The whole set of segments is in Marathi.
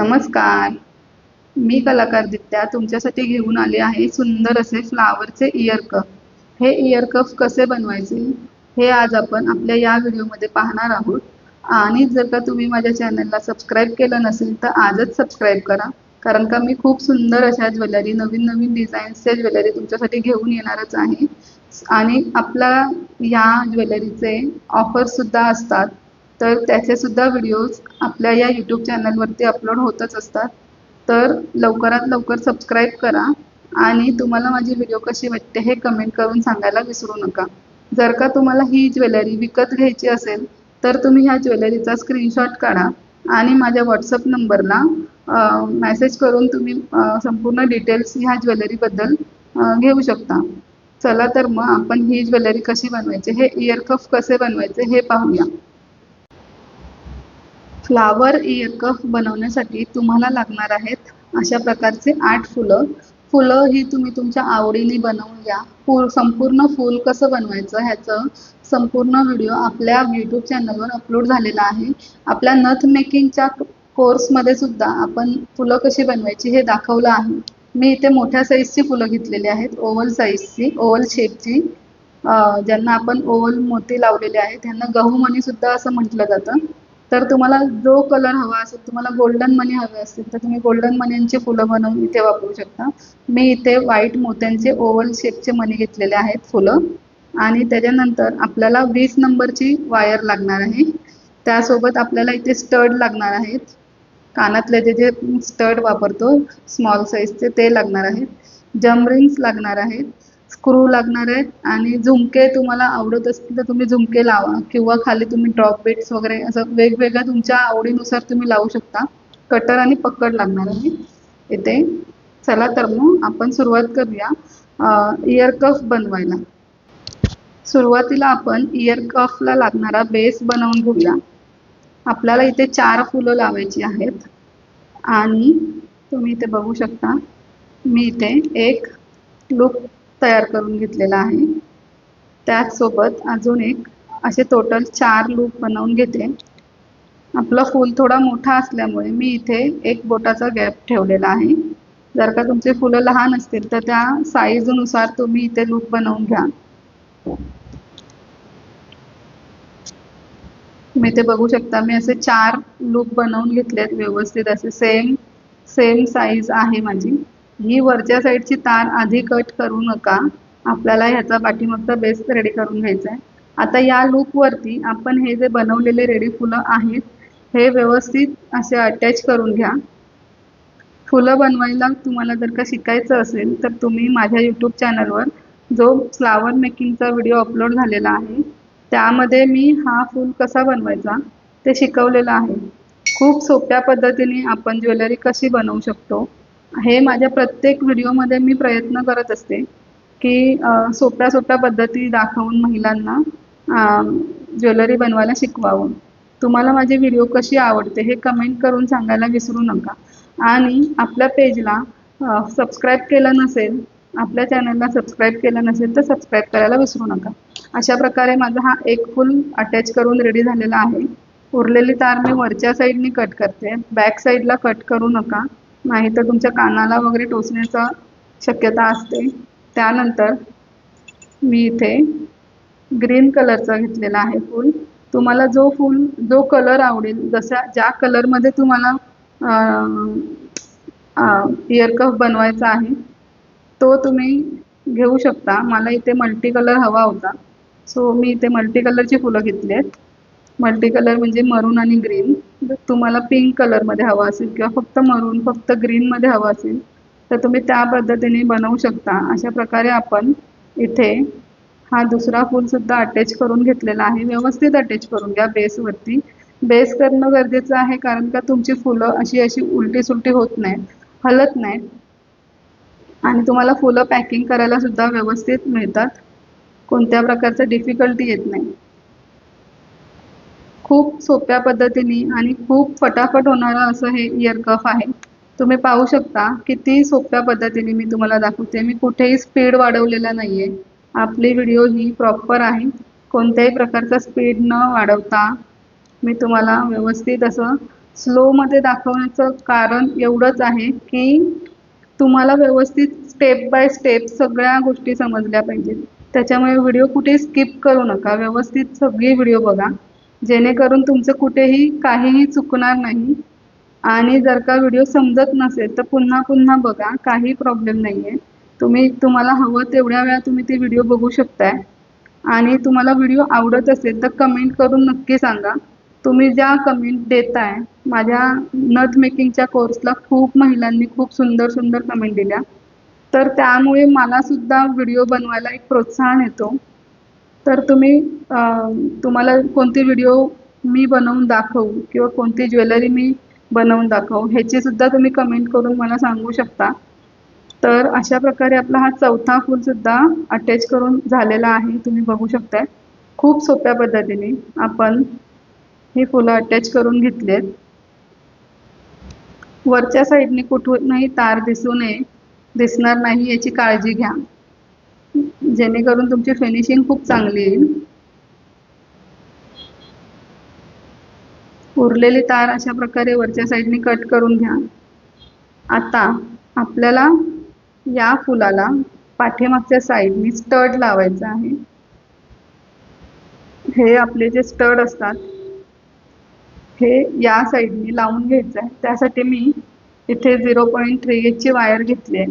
नमस्कार. मी कलाकार दित्या तुमच्यासाठी घेऊन आले आहे सुंदर असे फ्लावरचे इयर कप हे इयरकप कसे बनवायचे? हे आज आपण आपल्या या व्हिडिओमध्ये पाहणार आहोत. आणि जर का तुम्ही माझ्या चॅनलला सबस्क्राईब केलं नसेल तर आजच सबस्क्राईब करा. कारण का मी खूप सुंदर अशा ज्वेलरी नवीन नवीन डिझाईन्सच्या ज्वेलरी तुमच्यासाठी घेऊन येणारच आहे. आणि आपल्या या ज्वेलरीचे ऑफरसुद्धा असतात. तर त्याचे सुद्धा व्हिडिओज आपल्या या यूट्यूब चॅनलवरती अपलोड होतच असतात. तर लवकरात लवकर सबस्क्राईब करा आणि तुम्हाला माझी व्हिडिओ कशी वाटते हे कमेंट करून सांगायला विसरू नका. जर का तुम्हाला ही ज्वेलरी विकत घ्यायची असेल तर तुम्ही ह्या ज्वेलरीचा स्क्रीनशॉट काढा आणि माझ्या व्हॉट्सअप नंबरला मेसेज करून तुम्ही संपूर्ण डिटेल्स ह्या ज्वेलरीबद्दल घेऊ शकता. चला तर मग आपण ही ज्वेलरी कशी बनवायची हे इयर कफ कसे बनवायचे हे पाहूया. फ्लावर इयरकफ बनवण्यासाठी तुम्हाला लागणार आहेत अशा प्रकारचे आठ फुलं. फुलं ही तुम्ही तुमच्या आवडीने बनवून घ्या. फुल संपूर्ण फूल कसं बनवायचं ह्याचं संपूर्ण व्हिडिओ आपल्या यूट्यूब चॅनलवर अपलोड झालेला आहे. आपल्या नथ मेकिंगच्या कोर्समध्ये सुद्धा आपण फुलं कशी बनवायची हे दाखवलं आहे. मी इथे मोठ्या साईजची फुलं घेतलेली आहेत. ओव्हल साईजची ओव्हल शेपची ज्यांना आपण ओव्हल मोती लावलेले आहेत. त्यांना गहू मणी सुद्धा असं म्हटलं जातं. तर तुम्हाला जो कलर हवा असेल तुम्हाला गोल्डन मनी हवे असतील तर तुम्ही गोल्डन मनींचे फुलं बनवून इथे वापरू शकता. मी इथे व्हाईट मोत्यांचे ओव्हल शेपचे मनी घेतलेले आहेत फुलं. आणि त्याच्यानंतर आपल्याला वीस नंबरची वायर लागणार आहे. त्यासोबत आपल्याला इथे स्टड लागणार आहेत. कानातले जे जे स्टड वापरतो स्मॉल साईजचे ते लागणार आहेत. जमरिंग्स लागणार आहेत. स्क्रू लागणार आहेत. आणि झुमके तुम्हाला आवडत असतील तर तुम्ही झुमके लावा. किंवा खाली तुम्ही ड्रॉप बेट्स वगैरे असं वेगवेगळ्या तुमच्या आवडीनुसार तुम्ही लावू शकता. कटर आणि पकड लागणार आहे. इथे चला तर मग आपण सुरुवात करूया. इयर कफ बनवायला. सुरुवातीला आपण इयर कफला लागणारा बेस बनवून घेऊया. आपल्याला इथे चार फुलं लावायची आहेत. आणि तुम्ही इथे बघू शकता. मी इथे एक लूप तयार करून घेतलेला आहे. त्याचसोबत अजून एक असे टोटल चार लूप बनवून घेते. आपला फूल थोडा मोठा असल्यामुळे मी इथे एक बोटाचा गॅप ठेवलेला आहे. जर का तुमचे फुलं लहान असतील तर त्या साईजनुसार तुम्ही इथे लूप बनवून घ्या. तुम्ही इथे बघू शकता मी असे चार लूप बनवून घेतलेत व्यवस्थित. असे सेम सेम साईज आहे माझी. ही वरच्या साईडची तार आधी कट करू नका. आपल्याला ह्याचा पाठीमागचा बेस रेडी करून घ्यायचा आहे आता या लूपवरती आपण हे जे बनवलेले रेडी फुलं आहेत हे व्यवस्थित असे अटॅच करून घ्या. फुलं बनवायला तुम्हाला जर का शिकायचं असेल तर तुम्ही माझ्या यूट्यूब चॅनलवर जो फ्लावर मेकिंगचा व्हिडिओ अपलोड झालेला आहे त्यामध्ये मी हा फूल कसा बनवायचा ते शिकवलेलं आहे. खूप सोप्या पद्धतीने आपण ज्वेलरी कशी बनवू शकतो हे माझ्या प्रत्येक व्हिडिओमध्ये मी प्रयत्न करत असते की सोप्या सोप्या पद्धती दाखवून महिलांना ज्वेलरी बनवायला शिकवावं. तुम्हाला माझी व्हिडिओ कशी आवडते हे कमेंट करून सांगायला विसरू नका. आणि आपल्या पेजला सबस्क्राईब केलं नसेल आपल्या चॅनलला सबस्क्राईब केलं नसेल तर सबस्क्राईब करायला विसरू नका. अशा प्रकारे माझा हा एक फुल अटॅच करून रेडी झालेला आहे. उरलेली तार मी वरच्या साईडनी कट करते. बॅक साईडला कट करू नका. नाही तर तुमच्या कानाला वगैरे टोचण्याचा शक्यता असते. त्यानंतर मी इथे ग्रीन कलरचा घेतलेला आहे फूल. तुम्हाला जो फूल जो कलर आवडेल जसा ज्या कलरमध्ये तुम्हाला इयरकफ बनवायचा आहे तो तुम्ही घेऊ शकता. मला इथे मल्टी कलर हवा होता. सो मी इथे मल्टी कलरची फुलं घेतली आहेत. मल्टी कलर म्हणजे मरून आणि ग्रीन म्हणजे तुम्हाला पिंक कलरमध्ये हवा असेल किंवा फक्त मरून फक्त ग्रीनमध्ये हवं असेल तर तुम्ही त्या पद्धतीने बनवू शकता. अशा प्रकारे आपण इथे हा दुसरा फूलसुद्धा अटॅच करून घेतलेला आहे. व्यवस्थित अटॅच करून घ्या बेसवरती बेस करणं गरजेचं आहे कारण का तुमची फुलं अशी अशी उलटी सुलटी होत नाहीत हलत नाहीत. आणि तुम्हाला फुलं पॅकिंग करायला सुद्धा व्यवस्थित मिळतात. कोणत्या प्रकारचं डिफिकल्टी येत नाही. खूप सोप्या पद्धतीने आणि खूप फटाफट होणारं असं हे इयरकफ आहे. तुम्ही पाहू शकता किती सोप्या पद्धतीने मी तुम्हाला दाखवते. मी कुठेही स्पीड वाढवलेला नाही आहे आपली व्हिडिओ ही प्रॉपर आहे. कोणत्याही प्रकारचा स्पीड न वाढवता मी तुम्हाला व्यवस्थित असं स्लोमध्ये दाखवण्याचं कारण एवढंच आहे की तुम्हाला व्यवस्थित स्टेप बाय स्टेप सगळ्या गोष्टी समजल्या पाहिजेत. त्याच्यामुळे व्हिडिओ कुठे स्किप करू नका. व्यवस्थित सगळी व्हिडिओ बघा. जेणेकरून तुमचं कुठेही काहीही चुकणार नाही. आणि जर का व्हिडिओ समजत नसेल तर पुन्हा पुन्हा बघा काही प्रॉब्लेम नाही आहे तुम्ही तुम्हाला हवं तेवढ्या वेळा तुम्ही ती व्हिडिओ बघू शकताय. आणि तुम्हाला व्हिडिओ आवडत असेल तर कमेंट करून नक्की सांगा. तुम्ही ज्या कमेंट देताय माझ्या नथ मेकिंगच्या कोर्सला खूप महिलांनी खूप सुंदर सुंदर कमेंट दिल्या. तर त्यामुळे मला सुद्धा व्हिडिओ बनवायला एक प्रोत्साहन येतो. तर तुम्ही तुम्हाला कोणती व्हिडिओ मी बनवून दाखवू किंवा कोणती ज्वेलरी मी बनवून दाखवू ह्याची सुद्धा तुम्ही कमेंट करून मला सांगू शकता. तर अशा प्रकारे आपला हा चौथा फूल सुद्धा अटॅच करून झालेला आहे तुम्ही बघू शकताय. खूप सोप्या पद्धतीने आपण ही फुलं अटॅच करून घेतलेत. वरच्या साईडने कुठूनही तार दिसू नये दिसणार नाही याची काळजी घ्या. जेणेकरून तुमची फिनिशिंग खूप चांगली येईल. उरलेली तार अशा प्रकारे वरच्या साईडने कट करून घ्या. आता आपल्याला या फुलाला पाठीमागच्या साईडने स्टड लावायचं आहे. हे आपले जे स्टड असतात हे या साईडने लावून घ्यायचं आहे. त्यासाठी मी इथे झिरो पॉईंट थ्री एचची वायर घेतली आहे.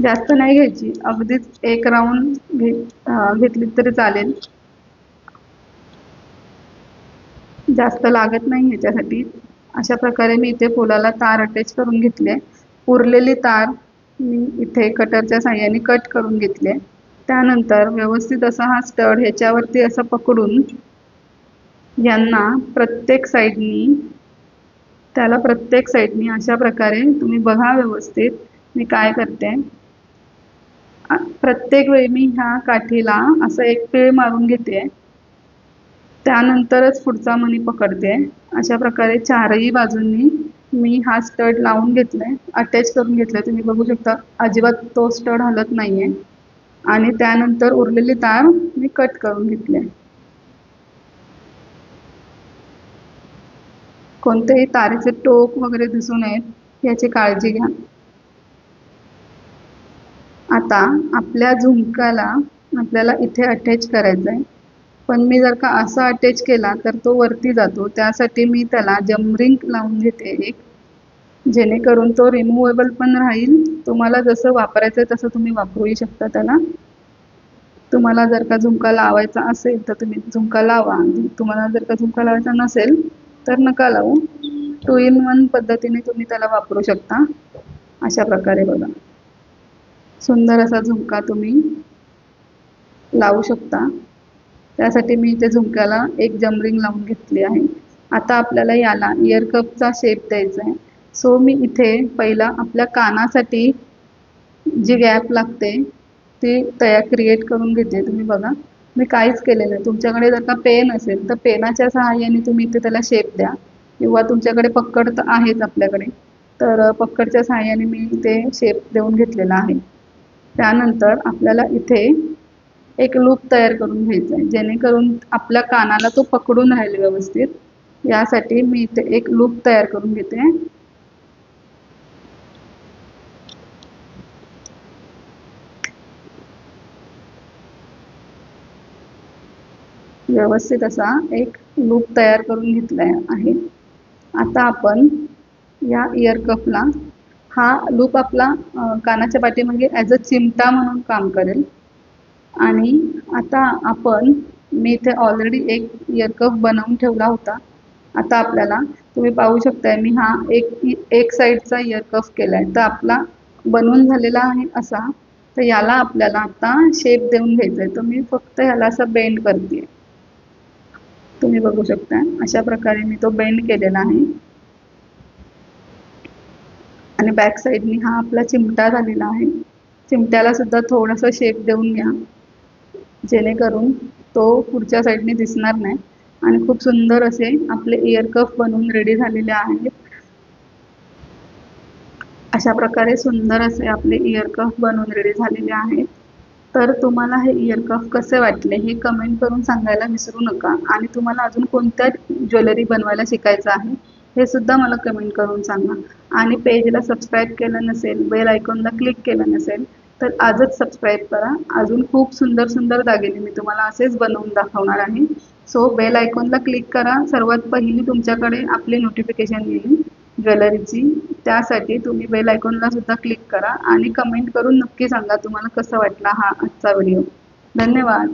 जास्त नाही घ्यायची. अगदीच एक राऊंड घे घेतली तरी चालेल. जास्त लागत नाही ह्याच्यासाठी. अशा प्रकारे मी इथे फुलाला तार अटॅच करून घेतले. उरलेली तार मी इथे कटरच्या साह्याने कट करून घेतले. त्यानंतर व्यवस्थित असा हा स्टड ह्याच्यावरती असं पकडून यांना प्रत्येक साईडनी त्याला प्रत्येक साईडनी अशा प्रकारे तुम्ही बघा व्यवस्थित. मी काय करते प्रत्येक वेळी मी ह्या काठीला असं एक पिळ मारून घेते. त्यानंतरच पुढचा मणी पकडते. अशा प्रकारे चारही बाजूंनी मी हा स्टड लावून घेतलाय. अटॅच करून घेतलाय. तुम्ही बघू शकता अजिबात तो स्टड हलत नाहीये. आणि त्यानंतर उरलेली तार मी कट करून घेतले. कोणतेही तारेचे टोक वगैरे दिसू नयेत याची काळजी घ्या. आता आपल्या झुमकाला आपल्याला इथे अटॅच करायचं आहे पण मी जर का असा अटॅच केला तर तो वरती जातो. त्यासाठी मी त्याला जमरिंग लावून घेते एक. जेणेकरून तो रिमूवेबल पण राहील. तुम्हाला जसं वापरायचं आहे तसं तुम्ही वापरूही शकता त्याला. तुम्हाला जर का झुमका लावायचा असेल तर तुम्ही झुमका लावा. तुम्हाला जर का झुमका लावायचा नसेल तर नका लावू. टू इन वन पद्धतीने तुम्ही त्याला वापरू शकता. अशा प्रकारे बघा. सुंदर असा झुमका तुम्ही लावू शकता. त्यासाठी मी त्या झुमक्याला एक जमरिंग लावून घेतली आहे. आता आपल्याला याला इयर कपचा शेप द्यायचा आहे. सो मी इथे पहिला आपल्या कानासाठी जी गॅप लागते ती तयार क्रिएट करून घेते. तुम्ही बघा. मी काहीच केलेलं आहे तुमच्याकडे जर का पेन असेल तर पेनाच्या सहाय्याने तुम्ही इथे त्याला शेप द्या. किंवा तुमच्याकडे पक्कड तर आहेच आपल्याकडे. तर पक्कडच्या सहाय्याने मी इथे शेप देऊन घेतलेला आहे. त्यानंतर आपल्याला इथे एक लूप तयार करून घ्यायचा आहे. जेणेकरून आपल्या कानाला तो पकडून राहील व्यवस्थित. यासाठी मी इथे एक लूप तयार करून घेते. व्यवस्थित असा एक लूप तयार करून घेतला आहे. आता आपण या इयर कपला हा लूप आपला कानाच्या पाठीमागे ॲज अ चिमटा म्हणून काम करेल. आणि आता आपण मी इथे ऑलरेडी एक इयरकफ बनवून ठेवला होता. आता आपल्याला तुम्ही पाहू शकताय मी हा एक एक साईडचा इयरकफ केला आहे तर आपला बनवून झालेला आहे असा. तर याला आपल्याला आता शेप देऊन घ्यायचा आहे तर मी फक्त ह्याला असं बेंड करते तुम्ही बघू शकता अशा प्रकारे मी तो बेंड केलेला आहे. बॅक साईडनी हा आपला चिमटा झालेला आहे. चिमट्याला सुद्धा थोडासा शेप देऊन घ्या. जेणेकरून तो पुढच्या साईडने दिसणार नाही. आणि खूप सुंदर असे आपले इयर कफ बनवून रेडी झालेले आहेत. अशा प्रकारे सुंदर असे आपले इयर कफ बनवून रेडी झालेले आहेत. तर तुम्हाला हे इयर कफ कसे वाटले हे कमेंट करून सांगायला विसरू नका. आणि तुम्हाला अजून कोणत्या ज्वेलरी बनवायला शिकायचं आहे हे सुद्धा मला कमेंट करून सांगा. आणि पेजला सबस्क्राईब केलं नसेल बेल आयकॉनला क्लिक केलं नसेल तर आजच सबस्क्राईब करा. अजून खूप सुंदर सुंदर दागिने मी तुम्हाला असेच बनवून दाखवणार आहे. सो बेल आयकॉनला क्लिक करा. सर्वात पहिली तुमच्याकडे आपली नोटिफिकेशन येईल ज्वेलरीची. त्यासाठी तुम्ही बेल आयकॉनला सुद्धा क्लिक करा आणि कमेंट करून नक्की सांगा तुम्हाला कसं वाटला हा आजचा व्हिडिओ धन्यवाद.